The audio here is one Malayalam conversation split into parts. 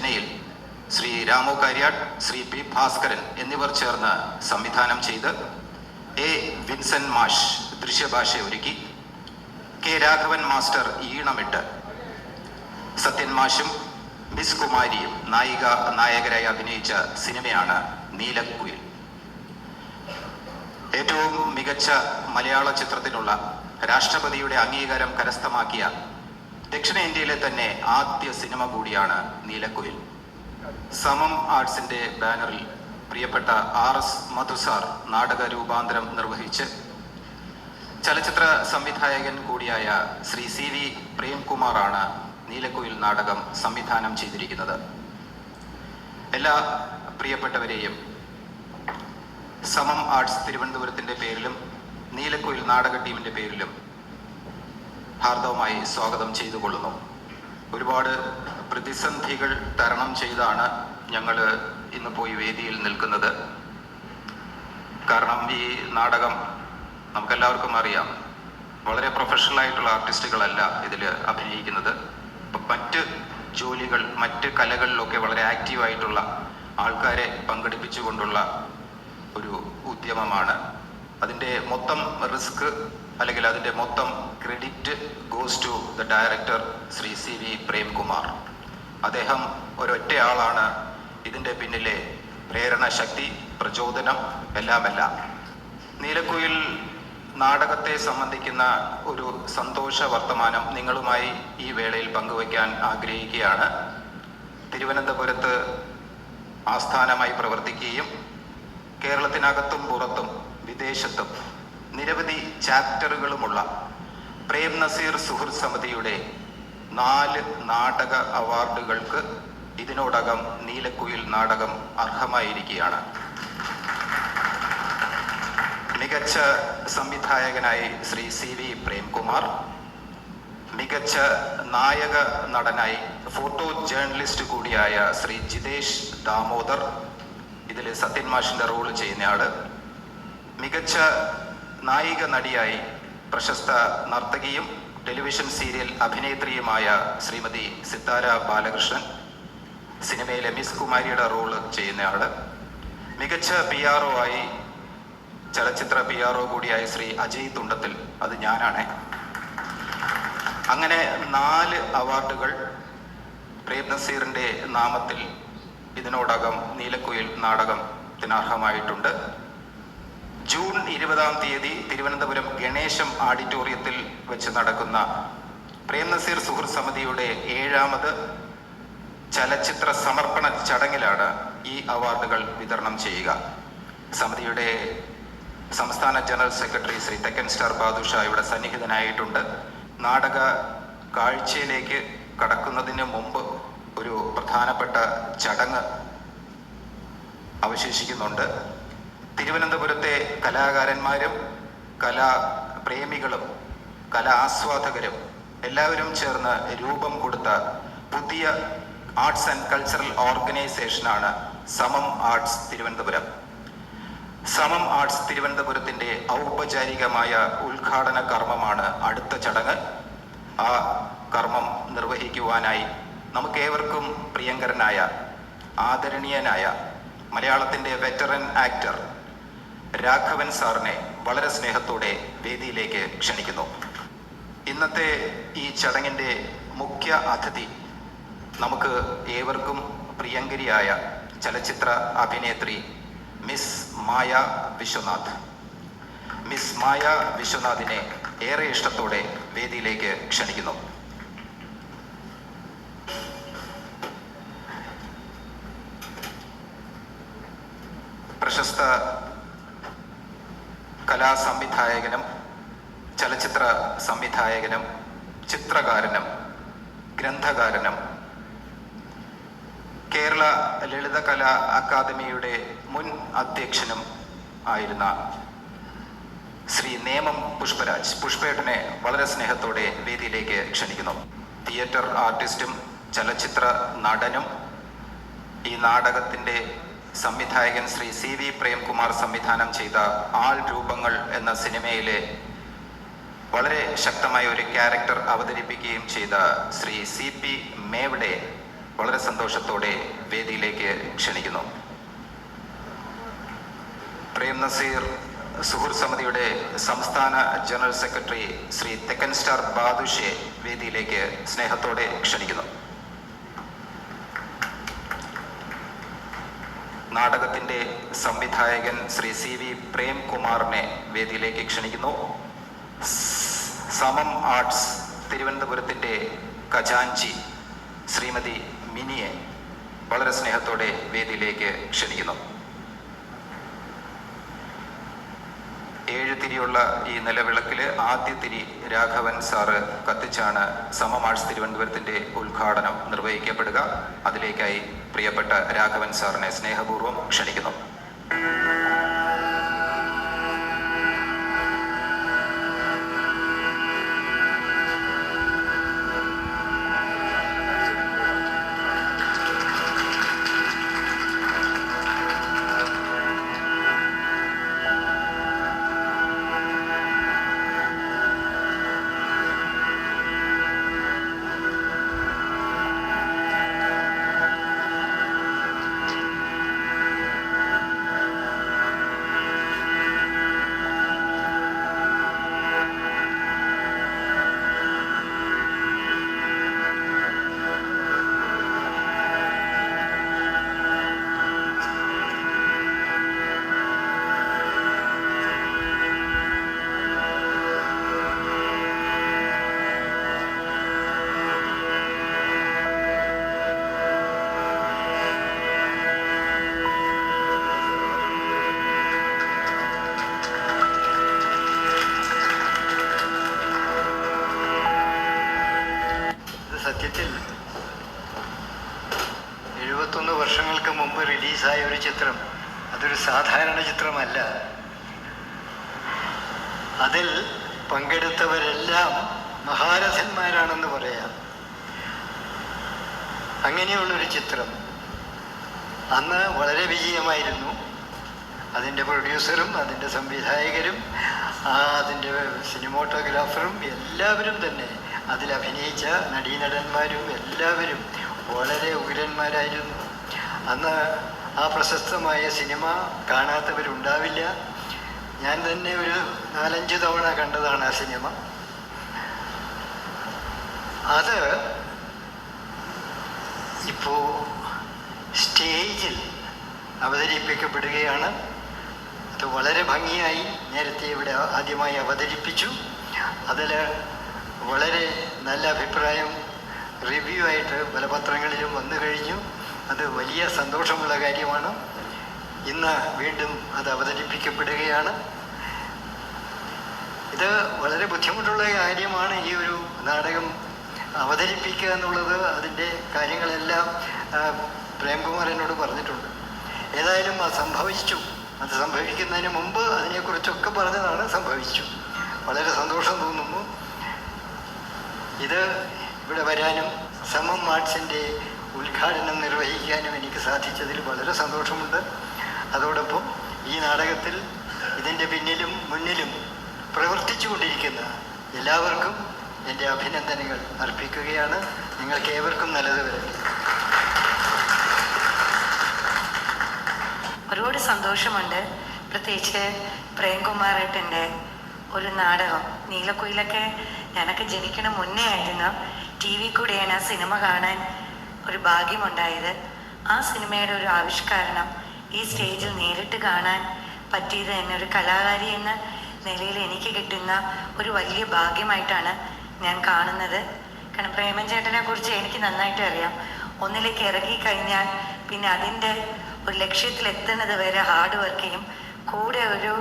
രചനയിൽ ശ്രീ രാമു കാര്യാട്ട് ശ്രീ പി ഭാസ്കരൻ എന്നിവർ ചേർന്ന് സംവിധാനം ചെയ്ത് എ വിൻസൻ മാഷ് ദൃശ്യഭാഷ ഒരുക്കി കെ രാഘവൻ മാസ്റ്റർ ഈണമിട്ട് സത്യൻ മാഷും മിസ് കുമാരിയും നായിക നായകരായി അഭിനയിച്ച സിനിമയാണ് നീലക്കുയിൽ. ഏറ്റവും മികച്ച മലയാള ചിത്രത്തിനുള്ള രാഷ്ട്രപതിയുടെ അംഗീകാരം കരസ്ഥമാക്കിയ ദക്ഷിണേന്ത്യയിലെ തന്നെ ആദ്യ സിനിമ കൂടിയാണ് നീലക്കുയിൽ. സമം ആർട്സിന്റെ ബാനറിൽ പ്രിയപ്പെട്ട ആർ എസ് മധുസാർ നാടക രൂപാന്തരം നിർവഹിച്ച് ചലച്ചിത്ര സംവിധായകൻ കൂടിയായ ശ്രീ സി വി പ്രേംകുമാറാണ് നീലക്കുയിൽ നാടകം സംവിധാനം ചെയ്തിരിക്കുന്നത്. എല്ലാ പ്രിയപ്പെട്ടവരെയും സമം ആർട്സ് തിരുവനന്തപുരത്തിന്റെ പേരിലും നീലക്കുയിൽ നാടക ടീമിന്റെ പേരിലും ഹാർദവമായി സ്വാഗതം ചെയ്തു കൊള്ളുന്നു ഒരുപാട് പ്രതിസന്ധികൾ തരണം ചെയ്താണ് ഞങ്ങൾ ഇന്ന് പോയി വേദിയിൽ നിൽക്കുന്നത്. കാരണം ഈ നാടകം നമുക്കെല്ലാവർക്കും അറിയാം. വളരെ പ്രൊഫഷണൽ ആയിട്ടുള്ള ആർട്ടിസ്റ്റുകളല്ല ഇതിൽ അഭിനയിക്കുന്നത്. മറ്റ് ജോലികൾ മറ്റ് കലകളിലൊക്കെ വളരെ ആക്റ്റീവായിട്ടുള്ള ആൾക്കാരെ പങ്കെടുപ്പിച്ചുകൊണ്ടുള്ള ഒരു ഉദ്യമമാണ്. അതിന്റെ മൊത്തം റിസ്ക് അല്ലെങ്കിൽ അതിന്റെ മൊത്തം credit goes to the director Shri C V Premkumar. അദ്ദേഹം ഒരൊറ്റയാളാണ് ഇതിന്റെ പിന്നിലെ പ്രേരണ ശക്തി പ്രചോദനം എല്ലാമെല്ലാം. നീലക്കുയിൽ നാടകത്തെ സംബന്ധിക്കുന്ന ഒരു സന്തോഷ വർത്തമാനം നിങ്ങളുമായി ഈ വേളയിൽ പങ്കുവയ്ക്കാൻ ആഗ്രഹിക്കുകയാണ്. തിരുവനന്തപുരത്ത് ആസ്ഥാനമായി പ്രവർത്തിക്കുകയും കേരളത്തിനകത്തും പുറത്തും വിദേശത്തും നിരവധി ചാപ്റ്ററുകളുമുള്ള പ്രേം നസീർ സുഹൃത്ത് സമിതിയുടെ നാല് നാടക അവാർഡുകൾക്ക് ഇതിനോടകം നീലക്കുയിൽ നാടകം അർഹമായിരിക്കുകയാണ്. മികച്ച സംവിധായകനായി ശ്രീ സി വി പ്രേംകുമാർ മികച്ച നായക നടനായി ഫോട്ടോ ജേർണലിസ്റ്റ് കൂടിയായ ശ്രീ ജിതേഷ് ദാമോദർ ഇതിൽ സത്യൻ മാഷിന്റെ റോൾ ചെയ്യുന്നയാൾ മികച്ച നായിക നടിയായി പ്രശസ്ത നർത്തകിയും ടെലിവിഷൻ സീരിയൽ അഭിനേത്രിയുമായ ശ്രീമതി സിത്താര ബാലകൃഷ്ണൻ സിനിമയിലെ മിസ് കുമാരിയുടെ റോൾ ചെയ്യുന്നയാൾ. മികച്ച പി ആർ ആയി ചലച്ചിത്ര പി ആർ ഒ കൂടിയായ ശ്രീ അജയ് തുണ്ടത്തിൽ അത് ഞാനാണ്. അങ്ങനെ നാല് അവാർഡുകൾ പ്രേം നസീറിന്റെ നാമത്തിൽ ഇതിനോടകം നീലക്കുയിൽ നാടകത്തിന് അർഹമായിട്ടുണ്ട് ജൂൺ ഇരുപതാം തീയതി തിരുവനന്തപുരം ഗണേശം ഓഡിറ്റോറിയത്തിൽ വെച്ച് നടക്കുന്ന പ്രേംനസീർ സുഹൃത്ത് സമിതിയുടെ ഏഴാമത് ചലച്ചിത്ര സമർപ്പണ ചടങ്ങിലാണ് ഈ അവാർഡുകൾ വിതരണം ചെയ്യുക. സമിതിയുടെ സംസ്ഥാന ജനറൽ സെക്രട്ടറി ശ്രീ തെക്കൻ സ്റ്റാർ ബാദുഷ ഇവിടെ സന്നിഹിതനായിട്ടുണ്ട്. നാടക കാഴ്ചയിലേക്ക് കടക്കുന്നതിന് മുമ്പ് ഒരു പ്രധാനപ്പെട്ട ചടങ്ങ് അവശേഷിക്കുന്നുണ്ട്. തിരുവനന്തപുരത്തെ കലാകാരന്മാരും കലാപ്രേമികളും കലാ ആസ്വാദകരും എല്ലാവരും ചേർന്ന് രൂപം കൊടുത്ത പുതിയ ആർട്സ് ആൻഡ് കൾച്ചറൽ ഓർഗനൈസേഷനാണ് സമം ആർട്സ് തിരുവനന്തപുരം. സമം ആർട്സ് തിരുവനന്തപുരത്തിന്റെ ഔപചാരികമായ ഉദ്ഘാടന കർമ്മമാണ് അടുത്ത ചടങ്ങ്. ആ കർമ്മം നിർവഹിക്കുവാനായി നമുക്കേവർക്കും പ്രിയങ്കരനായ ആദരണീയനായ മലയാളത്തിന്റെ വെറ്ററൻ ആക്ടർ രാഘവൻ സാറിനെ വളരെ സ്നേഹത്തോടെ വേദിയിലേക്ക് ക്ഷണിക്കുന്നു. ഇന്നത്തെ ഈ ചടങ്ങിന്റെ മുഖ്യ അതിഥി നമുക്ക് ഏവർക്കും പ്രിയങ്കരിയായ ചലച്ചിത്ര അഭിനേത്രി മിസ് മായ വിശ്വനാഥ്. മിസ് മായ വിശ്വനാഥിനെ ഏറെ ഇഷ്ടത്തോടെ വേദിയിലേക്ക് ക്ഷണിക്കുന്നു പ്രശസ്ത കലാ സംവിധായകനും ചലച്ചിത്ര സംവിധായകനും ചിത്രകാരനും ഗ്രന്ഥകാരനും. കേരള ലളിതകലാ അക്കാദമിയുടെ മുൻ അധ്യക്ഷനും ആയിരുന്ന ശ്രീ നേമം പുഷ്പരാജ് പുഷ്പേട്ടനെ വളരെ സ്നേഹത്തോടെ വേദിയിലേക്ക് ക്ഷണിക്കുന്നു. തിയേറ്റർ ആർട്ടിസ്റ്റും ചലച്ചിത്ര നടനും ഈ നാടകത്തിന്റെ സംവിധായകൻ ശ്രീ സി വി പ്രേംകുമാർ സംവിധാനം ചെയ്ത ആൾ രൂപങ്ങൾ എന്ന സിനിമയിലെ വളരെ ശക്തമായ ഒരു ക്യാരക്ടർ അവതരിപ്പിക്കുകയും ചെയ്ത ശ്രീ സി പി മേവിടെ വളരെ സന്തോഷത്തോടെ വേദിയിലേക്ക് ക്ഷണിക്കുന്നു. പ്രേം നസീർ സുഹൃത് സമിതിയുടെ സംസ്ഥാന ജനറൽ സെക്രട്ടറി ശ്രീ തെക്കൻ സ്റ്റാർ ബാദുഷെ വേദിയിലേക്ക് സ്നേഹത്തോടെ ക്ഷണിക്കുന്നു. നാടകത്തിന്റെ സംവിധായകൻ ശ്രീ സി വി പ്രേംകുമാറിനെ വേദിയിലേക്ക് ക്ഷണിക്കുന്നു. സമം ആർട്സ് തിരുവനന്തപുരത്തിന്റെ ഖജാൻജി ശ്രീമതി മിനിയെ വളരെ സ്നേഹത്തോടെ വേദിയിലേക്ക് ക്ഷണിക്കുന്നു. ഏഴ് തിരിയുള്ള ഈ നിലവിളക്കിൽ ആദ്യ തിരി രാഘവൻ സാറ് കത്തിച്ചാണ് സമം ആർട്സ് തിരുവനന്തപുരത്തിന്റെ ഉദ്ഘാടനം നിർവഹിക്കപ്പെടുക. അതിലേക്കായി പ്രിയപ്പെട്ട രാഘവൻ സാറിനെ സ്നേഹപൂർവം ക്ഷണിക്കുന്നു. റിലീസായ ഒരു ചിത്രം. അതൊരു സാധാരണ ചിത്രമല്ല. അതിൽ പങ്കെടുത്തവരെല്ലാം മഹാരഥന്മാരാണെന്ന് പറയാം. അങ്ങനെയുള്ളൊരു ചിത്രം. അന്ന് വളരെ വിജയമായിരുന്നു. അതിന്റെ പ്രൊഡ്യൂസറും അതിന്റെ സംവിധായകരും അതിന്റെ സിനിമോട്ടോഗ്രാഫറും എല്ലാവരും തന്നെ അതിൽ അഭിനയിച്ച നടീനടന്മാരും എല്ലാവരും വളരെ ഉഗ്രന്മാരായിരുന്നു. അന്ന് ആ പ്രശസ്തമായ സിനിമ കാണാത്തവരുണ്ടാവില്ല. ഞാൻ തന്നെ ഒരു നാലഞ്ച് തവണ കണ്ടതാണ് ആ സിനിമ. അത് ഇപ്പോൾ സ്റ്റേജിൽ അവതരിപ്പിക്കപ്പെടുകയാണ്. അത് വളരെ ഭംഗിയായി നേരത്തെ ഇവിടെ ആദ്യമായി അവതരിപ്പിച്ചു. അതിൽ വളരെ നല്ല അഭിപ്രായം റിവ്യൂ ആയിട്ട് പല പത്രങ്ങളിലും വന്നു കഴിഞ്ഞു. അത് വലിയ സന്തോഷമുള്ള കാര്യമാണ്. ഇന്ന് വീണ്ടും അത് അവതരിപ്പിക്കപ്പെടുകയാണ്. ഇത് വളരെ ബുദ്ധിമുട്ടുള്ള കാര്യമാണ് ഈ ഒരു നാടകം അവതരിപ്പിക്കുക എന്നുള്ളത്. അതിന്റെ കാര്യങ്ങളെല്ലാം പ്രേംകുമാർ എന്നോട് പറഞ്ഞിട്ടുണ്ട്. ഏതായാലും അത് സംഭവിച്ചു. അത് സംഭവിക്കുന്നതിന് മുമ്പ് അതിനെക്കുറിച്ചൊക്കെ പറഞ്ഞതാണ് സംഭവിച്ചു. വളരെ സന്തോഷം തോന്നുന്നു. ഇത് ഇവിടെ വരാനും സമം ആർട്സിന്റെ ഉദ്ഘാടനം നിർവഹിക്കാനും എനിക്ക് സാധിച്ചതിൽ വളരെ സന്തോഷമുണ്ട്. അതോടൊപ്പം ഈ നാടകത്തിൽ ഇതിന്റെ പിന്നിലും മുന്നിലും പ്രവർത്തിച്ചു കൊണ്ടിരിക്കുന്ന എല്ലാവർക്കും എന്റെ അഭിനന്ദനങ്ങൾ അർപ്പിക്കുകയാണ്. നിങ്ങൾക്ക് ഏവർക്കും നല്ലത് വരട്ടെ. ഒരുപാട് സന്തോഷമുണ്ട്. പ്രത്യേകിച്ച് പ്രേംകുമാറേട്ടന്റെ ഒരു നാടകം. നീലക്കുയിലൊക്കെ ഞാനൊക്കെ ജനിക്കണ മുന്നേ ആയിരുന്നു. ടി വി കൂടെയാണ് ആ സിനിമ കാണാൻ ഒരു ഭാഗ്യമുണ്ടായത്. ആ സിനിമയുടെ ഒരു ആവിഷ്കാരണം ഈ സ്റ്റേജിൽ നേരിട്ട് കാണാൻ പറ്റിയത് എന്നെ ഒരു കലാകാരി എന്ന നിലയിൽ എനിക്ക് കിട്ടുന്ന ഒരു വലിയ ഭാഗ്യമായിട്ടാണ് ഞാൻ കാണുന്നത്. കാരണം പ്രേമൻ ചേട്ടനെ കുറിച്ച് എനിക്ക് നന്നായിട്ട് അറിയാം. ഒന്നിലേക്ക് ഇറങ്ങി കഴിഞ്ഞാൽ പിന്നെ അതിന്റെ ഒരു ലക്ഷ്യത്തിൽ എത്തുന്നത് വരെ ഹാർഡ് വർക്ക് ചെയ്യും കൂടെ ഒരു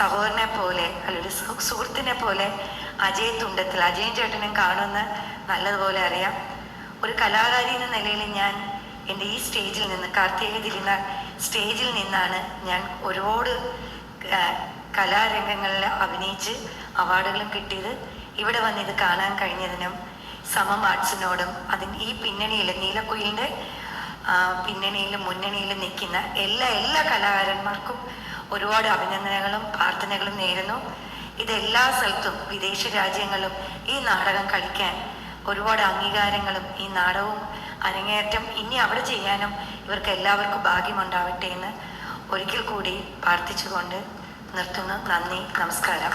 സഹോദരനെ പോലെ അല്ലെങ്കിൽ സുഹൃത്തിനെ പോലെ അജയ് തുണ്ടത്തിൽ അജയൻ ചേട്ടനും കാണുമെന്ന് നല്ലതുപോലെ അറിയാം. ഒരു കലാകാരി എന്ന നിലയിൽ ഞാൻ എന്റെ ഈ സ്റ്റേജിൽ നിന്ന് കാർത്തിക തിരുനാൾ സ്റ്റേജിൽ നിന്നാണ് ഞാൻ ഒരുപാട് കലാരംഗങ്ങളിൽ അഭിനയിച്ച് അവാർഡുകളും കിട്ടിയത്. ഇവിടെ വന്ന് ഇത് കാണാൻ കഴിഞ്ഞതിനും സമം ആർട്സിനോടും അതിന് ഈ പിന്നണിയിൽ നീലക്കുയിലിന്റെ പിന്നണിയിലും മുന്നണിയിലും നിൽക്കുന്ന എല്ലാ എല്ലാ കലാകാരന്മാർക്കും ഒരുപാട് അഭിനന്ദനങ്ങളും പ്രാർത്ഥനകളും നേരുന്നു. ഇതെല്ലാ സ്ഥലത്തും വിദേശ രാജ്യങ്ങളും ഈ നാടകം കളിക്കാൻ ഒരുപാട് അംഗീകാരങ്ങളും ഈ നാടകവും അരങ്ങേറ്റം ഇനി അവിടെ ചെയ്യാനും ഇവർക്ക് എല്ലാവർക്കും ഭാഗ്യമുണ്ടാവട്ടെ എന്ന് ഒരിക്കൽ കൂടി പ്രാർത്ഥിച്ചുകൊണ്ട് നിർത്തുന്നു. നന്ദി. നമസ്കാരം.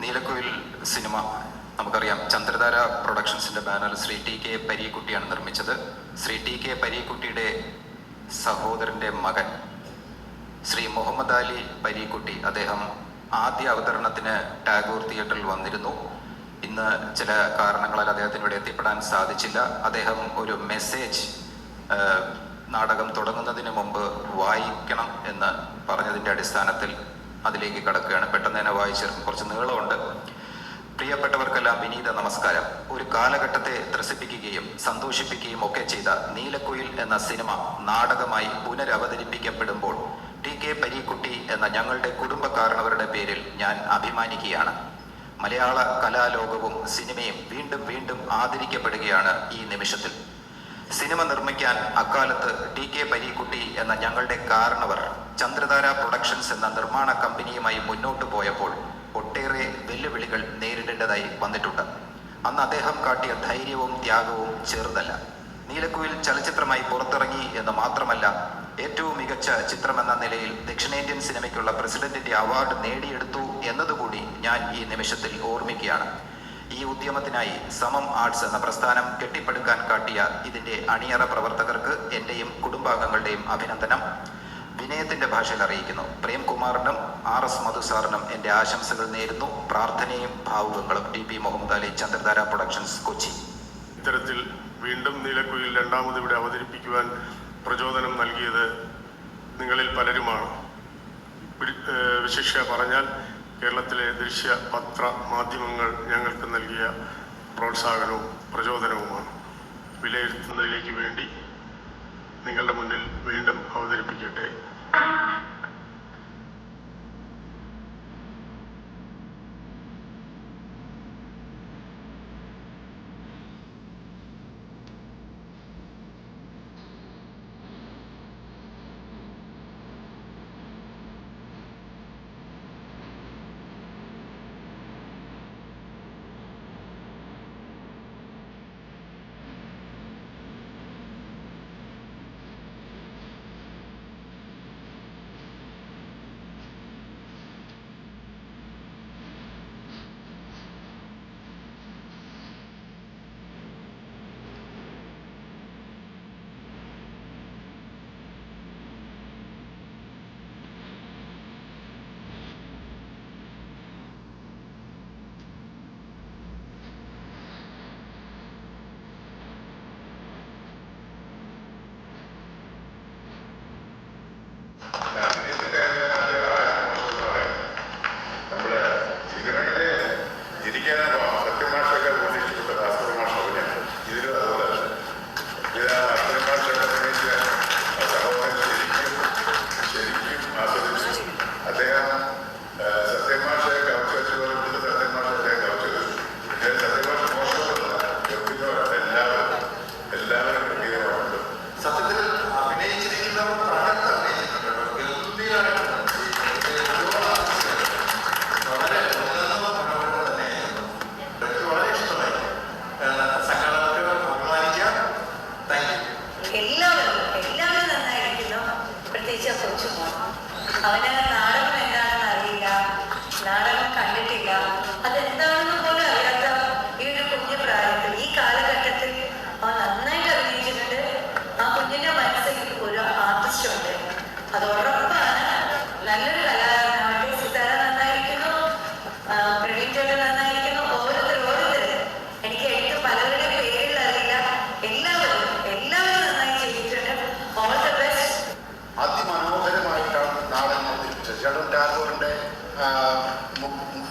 നീലക്കുയിൽ സിനിമ. നമുക്കറിയാം ചന്ദ്രധാര പ്രൊഡക്ഷൻസിന്റെ ബാനർ ശ്രീ ടി കെ പരീക്കുട്ടിയാണ് നിർമ്മിച്ചത്. ശ്രീ ടി കെ പരീക്കുട്ടിയുടെ സഹോദരന്റെ മകൻ ശ്രീ മുഹമ്മദ് അലി പരീക്കുട്ടി അദ്ദേഹം ആദ്യ അവതരണത്തിന് ടാഗോർ തിയേറ്ററിൽ വന്നിരുന്നു. ഇന്ന് ചില കാരണങ്ങളാൽ അദ്ദേഹത്തിന് ഇവിടെ എത്തിപ്പെടാൻ സാധിച്ചില്ല. അദ്ദേഹം ഒരു മെസ്സേജ് നാടകം തുടങ്ങുന്നതിന് മുമ്പ് വായിക്കണം എന്ന് പറഞ്ഞതിന്റെ അടിസ്ഥാനത്തിൽ അതിലേക്ക് കടക്കുകയാണ്. പെട്ടെന്ന് തന്നെ വായിച്ചിരുന്നു കുറച്ച് നീളമുണ്ട്. പ്രിയപ്പെട്ടവർക്കെല്ലാം വിനീത നമസ്കാരം. ഒരു കാലഘട്ടത്തെ ത്രസിപ്പിക്കുകയും സന്തോഷിപ്പിക്കുകയും ഒക്കെ ചെയ്ത നീലക്കുയിൽ എന്ന സിനിമ നാടകമായി പുനരവതരിപ്പിക്കപ്പെടുമ്പോൾ ടി കെ പരീക്കുട്ടി എന്ന ഞങ്ങളുടെ കുടുംബക്കാരനവരുടെ പേരിൽ ഞാൻ അഭിമാനിക്കുകയാണ്. മലയാള കലാലോകവും സിനിമയും വീണ്ടും വീണ്ടും ആദരിക്കപ്പെടുകയാണ് ഈ നിമിഷത്തിൽ. സിനിമ നിർമ്മിക്കാൻ അക്കാലത്ത് ടി കെ പരീക്കുട്ടി എന്ന ഞങ്ങളുടെ കാരണവർ ചന്ദ്രധാര പ്രൊഡക്ഷൻസ് എന്ന നിർമ്മാണ കമ്പനിയുമായി മുന്നോട്ട് പോയപ്പോൾ ഒട്ടേറെ വെല്ലുവിളികൾ നേരിടേണ്ടതായി വന്നിട്ടുണ്ട്. അന്ന് അദ്ദേഹം കാട്ടിയ ധൈര്യവും ത്യാഗവും ചെറുതല്ല. നീലക്കുയിൽ ചലച്ചിത്രമായി പുറത്തിറങ്ങി എന്ന് മാത്രമല്ല ഏറ്റവും മികച്ച ചിത്രമെന്ന നിലയിൽ ദക്ഷിണേന്ത്യൻ സിനിമയ്ക്കുള്ള പ്രസിഡന്റിന്റെ അവാർഡ് നേടിയെടുത്തു ഞാൻ ഈ നിമിഷത്തിൽ ഓർമ്മിക്കുകയാണ്. ഈ ഉദ്യമത്തിനായി സമം ആർട്സ് എന്ന പ്രസ്ഥാനം കെട്ടിപ്പടുക്കാൻ കാട്ടിയ ഇതിന്റെ അണിയറ പ്രവർത്തകർക്ക് എന്റെയും കുടുംബാംഗങ്ങളുടെയും അഭിനന്ദനം. വിനയത്തിന്റെ ഭാഷയിൽ അറിയിക്കുന്നു. പ്രേംകുമാറിനും ആർ എസ് മധുസാറിനും എന്റെ ആശംസകൾ നേരുന്നു. പ്രാർത്ഥനയും ഭാവുകങ്ങളും T P Muhammad Ali Chandradhara productions Kochi. ഇത്തരത്തിൽ വീണ്ടും നീലക്കുയിൽ രണ്ടാമത് ഇവിടെ അവതരിപ്പിക്കുവാൻ പ്രചോദനം നൽകിയത് നിങ്ങളിൽ പലരുമാണ്. വിശിഷ്യ പറഞ്ഞാൽ കേരളത്തിലെ ദൃശ്യ പത്ര മാധ്യമങ്ങൾ ഞങ്ങൾക്ക് നൽകിയ പ്രോത്സാഹനവും പ്രചോദനവുമാണ്. വിലയിരുത്തുന്നതിലേക്ക് വേണ്ടി നിങ്ങളുടെ മുന്നിൽ വീണ്ടും അവതരിപ്പിക്കട്ടെ.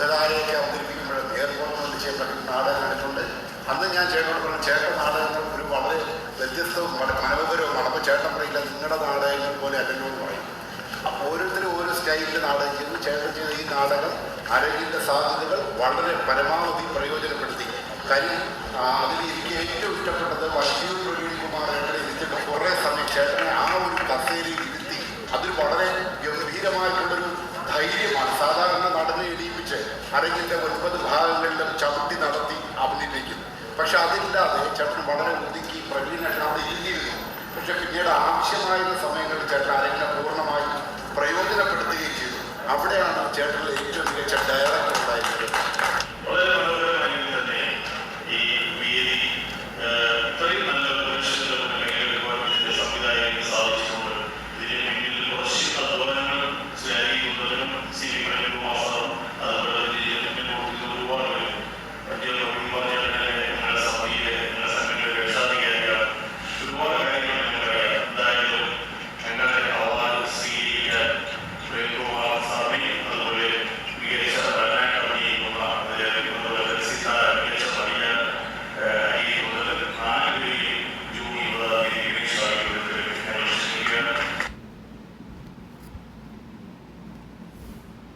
ടാഗോറിന്റെ അവതരിപ്പിക്കുമ്പോഴും അവതരിപ്പിക്കുമ്പോൾ എയർപോർട്ട് കൊണ്ട് ചെയ്യപ്പെട്ട നാടകം കണ്ടിട്ടുണ്ട്. അന്ന് ഞാൻ ചേട്ടനോട് പറഞ്ഞു ചേട്ടൻ നാടകങ്ങൾ ഒരു വളരെ വ്യത്യസ്തവും മനോഹരവുമാണ് അപ്പോൾ ചേട്ടൻ പറയില്ല നിങ്ങളുടെ നാടകങ്ങൾ പോലെ അല്ലല്ലോ എന്ന് പറയും. അപ്പോൾ ഓരോരുത്തരും ഓരോ സ്റ്റൈലിൽ നാടകം ചെയ്തു ചേട്ടൻ ചെയ്ത ഈ നാടകം അരങ്ങിന്റെ സാധ്യതകൾ വളരെ പരമാവധി പ്രയോജനപ്പെടുത്തി. കരി അതിൽ എനിക്ക് ഏറ്റവും ഇഷ്ടപ്പെട്ടത് വശീർ പ്രവീൺ കുമാർ എവിടെ ഇരുത്തിയിട്ട് കുറേ സമയം ചേട്ടനെ ആ ഒരു കസേരയിൽ ഇരുത്തി അതിൽ വളരെ ഗംഭീരമായിട്ടുള്ളൊരു ധൈര്യമാണ്. സാധാരണ നടന്ന് എണീപ്പിച്ച് അരങ്ങിന്റെ ഒൻപത് ഭാഗങ്ങളിലും ചവിട്ടി നടത്തി അഭിനയിപ്പിക്കും പക്ഷെ അതില്ലാതെ ചേട്ടൻ വളരെ ഒതുക്കി പ്രവീണേഷൻ ഇല്ലിരുന്നു പക്ഷെ പിന്നീട് ആവശ്യമായിരുന്ന സമയങ്ങളിൽ ചേട്ടൻ അരങ്ങിനെ പൂർണമായും പ്രയോജനപ്പെടുത്തുകയും ചെയ്തു. അവിടെയാണ് ചേട്ടനിലെ ഏറ്റവും മികച്ച ഡയറക്ടർ